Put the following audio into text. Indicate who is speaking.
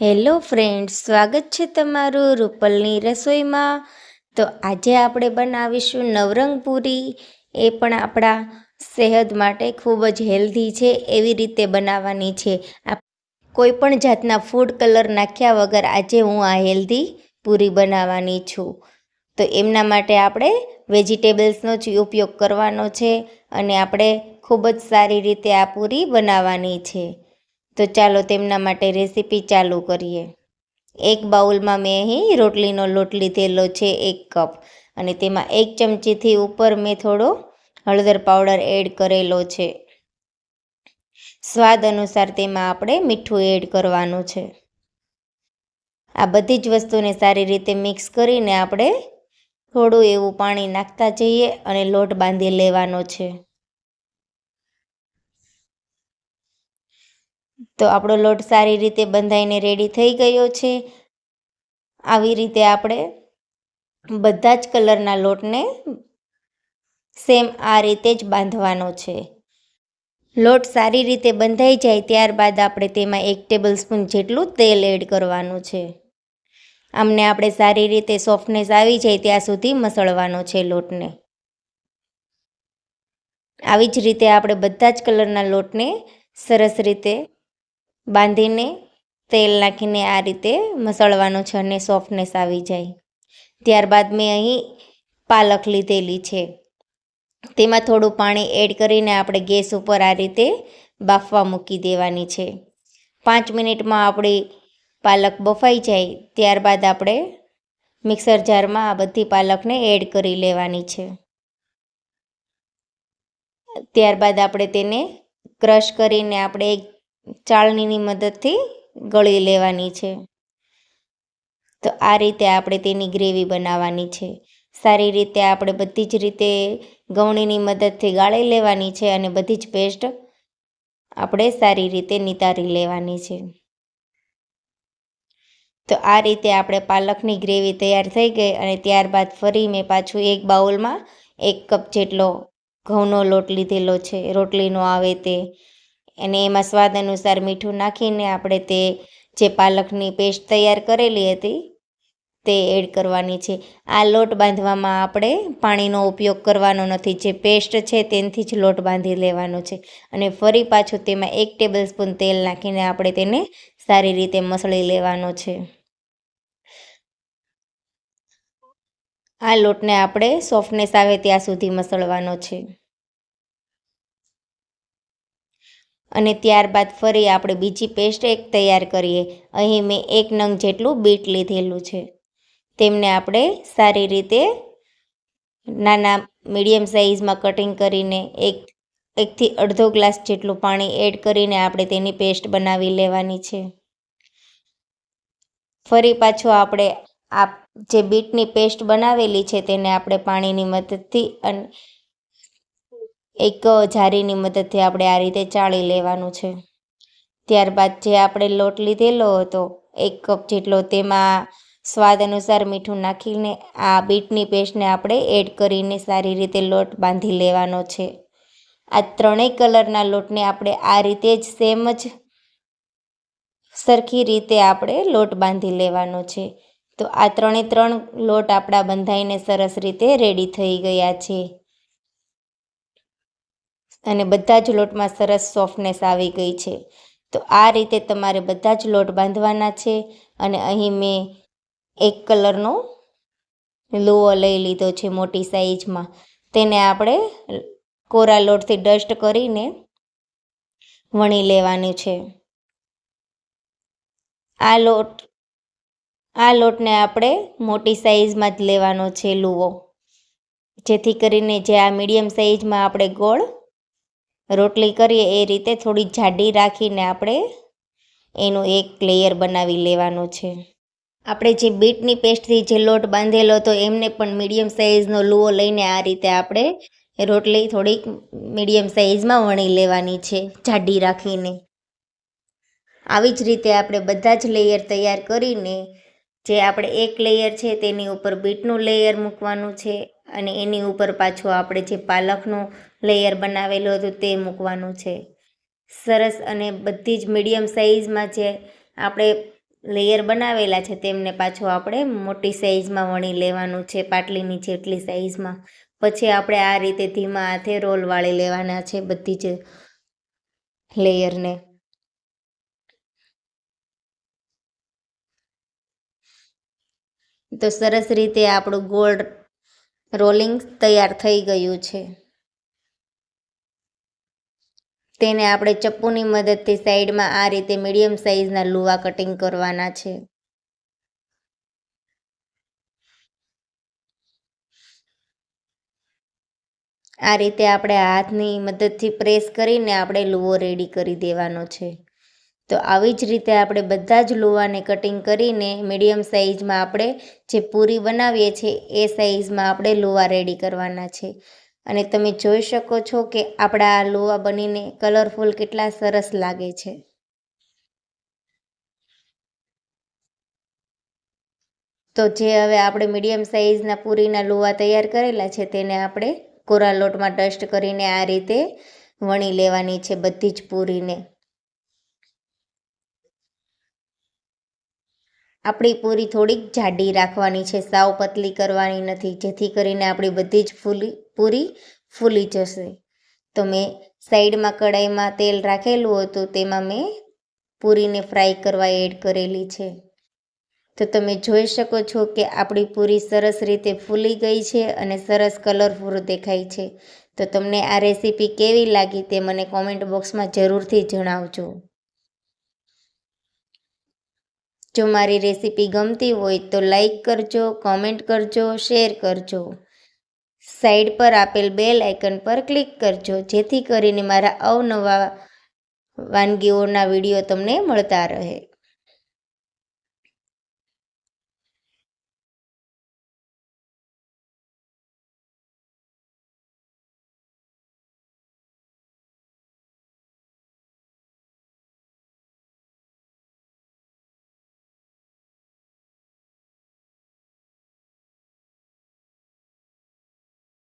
Speaker 1: Hello friends, સ્વાગત છે તમારું રૂપલની રસોઈમાં. તો આજે આપણે બનાવીશું નવરંગ પૂરી એ પણ આપણા સેહત માટે ખૂબ જ હેલ્ધી છે, એવી રીતે બનાવવાની છે. કોઈ પણ જાતના ફૂડ કલર નાખ્યા વગર આજે હું આ હેલ્ધી પૂરી બનાવવાની છું. તો એમના માટે આપણે વેજીટેબલ્સનો જ ઉપયોગ કરવાનો છે અને આપણે ખૂબ જ સારી રીતે આ પૂરી બનાવવાની છે. તો ચાલો તેમના માટે રેસીપી ચાલુ કરીએ. એક બાઉલમાં મેં અહીં રોટલીનો લોટ લીધેલો છે એક કપ અને તેમાં એક ચમચીથી ઉપર મેં થોડો હળદર પાવડર એડ કરેલો છે. સ્વાદ અનુસાર તેમાં આપણે મીઠું એડ કરવાનું છે. આ બધી જ વસ્તુને સારી રીતે મિક્સ કરીને આપણે થોડું એવું પાણી નાખતા જઈએ અને લોટ બાંધી લેવાનો છે. તો આપણો લોટ સારી રીતે બંધાઈને રેડી થઈ ગયો છે. આવી રીતે આપણે બધા જ કલરના લોટને સેમ આ રીતે જ બાંધવાનો છે. લોટ સારી રીતે બંધાઈ જાય ત્યારબાદ આપણે તેમાં એક ટેબલ સ્પૂન જેટલું તેલ એડ કરવાનું છે. આમને આપણે સારી રીતે સોફ્ટનેસ આવી જાય ત્યાં સુધી મસળવાનો છે લોટને. આવી જ રીતે આપણે બધા જ કલરના લોટને સરસ રીતે બાંધીને તેલ નાખીને આ રીતે મસળવાનો છે અને સોફ્ટનેસ આવી જાય. ત્યારબાદ મેં અહીં પાલક લીધેલી છે. તેમાં થોડું પાણી એડ કરીને આપણે ગેસ ઉપર આ રીતે બાફવા મૂકી દેવાની છે. પાંચ મિનિટમાં આપણી પાલક બફાઈ જાય, ત્યારબાદ આપણે મિક્સર જારમાં આ બધી પાલકને એડ કરી લેવાની છે. ત્યારબાદ આપણે તેને ક્રશ કરીને આપણે એક ચાળણીની મદદથી ગળી લેવાની છે. તો આ રીતે આપણે તેની ગ્રેવી બનાવવાની છે. સારી રીતે આપણે બધી જ રીતે ગવણીની મદદથી ગાળી લેવાની છે અને બધી જ પેસ્ટ આપણે સારી રીતે નિતારી લેવાની છે. તો આ રીતે આપણે પાલકની ગ્રેવી તૈયાર થઈ ગઈ અને ત્યારબાદ ફરી મેં પાછું એક બાઉલમાં એક કપ જેટલો ઘઉંનો લોટ લીધેલો છે. રોટલીનો આવે તે અને એમાં સ્વાદ અનુસાર મીઠું નાખીને આપણે તે જે પાલકની પેસ્ટ તૈયાર કરેલી હતી તે એડ કરવાની છે. આ લોટ બાંધવામાં આપણે પાણીનો ઉપયોગ કરવાનો નથી. જે પેસ્ટ છે તેનાથી જ લોટ બાંધી લેવાનો છે. અને ફરી પાછું તેમાં એક ટેબલ સ્પૂન તેલ નાખીને આપણે તેને સારી રીતે મસળી લેવાનો છે. આ લોટને આપણે સોફ્ટનેસ આવે ત્યાં સુધી મસળવાનો છે. અને ત્યારબાદ ફરી આપણે બીજી પેસ્ટ એક તૈયાર કરીએ. અહીં મેં એક નંગ જેટલું બીટ લીધેલું છે. તેમને આપણે સારી રીતે નાના, મીડિયમ સાઇઝમાં કટિંગ કરીને એક, એકથી અડધો ગ્લાસ જેટલું પાણી એડ કરીને આપણે તેની પેસ્ટ બનાવી લેવાની છે. ફરી પાછો આપણે આ જે બીટની પેસ્ટ બનાવેલી છે તેને આપણે પાણીની મદદથી અને એક જારીની મદદથી આપણે આ રીતે ચાળી લેવાનું છે. ત્યારબાદ જે આપણે લોટ લીધેલો હતો, એક કપ જેટલો તેમાં સ્વાદ અનુસાર મીઠું નાખીને આ બીટની પેસ્ટને આપણે એડ કરીને સારી રીતે લોટ બાંધી લેવાનો છે. આ ત્રણેય કલરના લોટને આપણે આ રીતે જ સેમ જ સરખી રીતે આપણે લોટ બાંધી લેવાનો છે. તો આ ત્રણે ત્રણ લોટ આપણા બંધાઈને સરસ રીતે રેડી થઈ ગયા છે. અને બધા જ લોટમાં સરસ સોફ્ટનેસ આવી ગઈ છે. તો આ રીતે તમારે બધા જ લોટ બાંધવાના છે અને અહીં મેં એક કલરનો લુઓ લઈ લીધો છે મોટી સાઈઝમાં. તેને આપણે કોરા લોટથી ડસ્ટ કરીને વણી લેવાનું છે. આ લોટ, આ લોટને આપણે મોટી સાઈઝમાં જ લેવાનો છે લુઓ. જેથી કરીને જે આ મીડિયમ સાઈઝમાં આપણે ગોળ રોટલી કરીએ એ રીતે થોડી જાડી રાખીને આપણે એનું એક લેયર બનાવી લેવાનું છે. આપણે જે બીટની પેસ્ટથી જે લોટ બાંધેલો હતો એમને પણ મીડિયમ સાઇઝનો લુઓ લઈને આ રીતે આપણે રોટલી થોડીક મીડિયમ સાઇઝમાં વણી લેવાની છે, જાડી રાખીને. આવી જ રીતે આપણે બધા જ લેયર તૈયાર કરીને જે આપણે એક લેયર છે તેની ઉપર બીટનું લેયર મૂકવાનું છે અને એની ઉપર પાછું આપણે જે પાલકનું લેયર બનાવેલું હતું તે મૂકવાનું છે. સરસ અને બધી જ મીડિયમ સાઇઝમાં જે આપણે લેયર બનાવેલા છે તેમને પાછું આપણે મોટી સાઈઝમાં વણી લેવાનું છે, પાટલીની જેટલી સાઈઝમાં પછી આપણે આ રીતે ધીમા હાથે રોલ વાળી લેવાના છે બધી જ લેયરને તો સરસ રીતે આપણું ગોળ રોલિંગ તૈયાર થઈ ગયું છે. તેને આપણે ચપ્પુની મદદથી સાઈડમાં આ રીતે મીડિયમ સાઈઝના લુવા કટિંગ કરવાના છે. આ રીતે આપણે હાથની મદદથી પ્રેસ કરીને આપણે લુવો રેડી કરી દેવાનો છે. તો આવી જ રીતે આપણે બધા જ લુવાને કટિંગ કરીને મીડિયમ સાઈઝમાં આપણે જે પૂરી બનાવીએ છીએ એ સાઈઝમાં આપણે લુવા રેડી કરવાના છે. અને તમે જોઈ શકો છો કે આપણા આ લુવા બનીને કલરફુલ કેટલા સરસ લાગે છે. તો જે હવે આપણે મીડિયમ સાઇઝના પૂરીના લુવા તૈયાર કરેલા છે તેને આપણે કોરા લોટમાં ડસ્ટ કરીને આ રીતે વણી લેવાની છે બધી જ પૂરીને. આપણી પૂરી થોડીક જાડી રાખવાની છે, સાવ પતલી કરવાની નથી, જેથી કરીને આપણી બધી જ ફૂલી પૂરી ફૂલી જશે. તો મેં સાઈડમાં કડાઈમાં તેલ રાખેલું હતું, તેમાં મેં પૂરીને ફ્રાય કરવા એડ કરેલી છે. તો તમે જોઈ શકો છો કે આપણી પૂરી સરસ રીતે ફૂલી ગઈ છે અને સરસ કલરફુલ દેખાય છે. તો તમને આ રેસીપી કેવી લાગી તે મને કોમેન્ટ બોક્સમાં જરૂરથી જણાવજો. જો મારી રેસીપી ગમતી હોય તો લાઈક કરજો, કોમેન્ટ કરજો, શેર કરજો. સાઈડ પર આપેલ બેલ આઇકન પર ક્લિક કરજો. જેથી કરીને મારા અવનવા વાનગીઓના વીડિયો તમને મળતા રહે.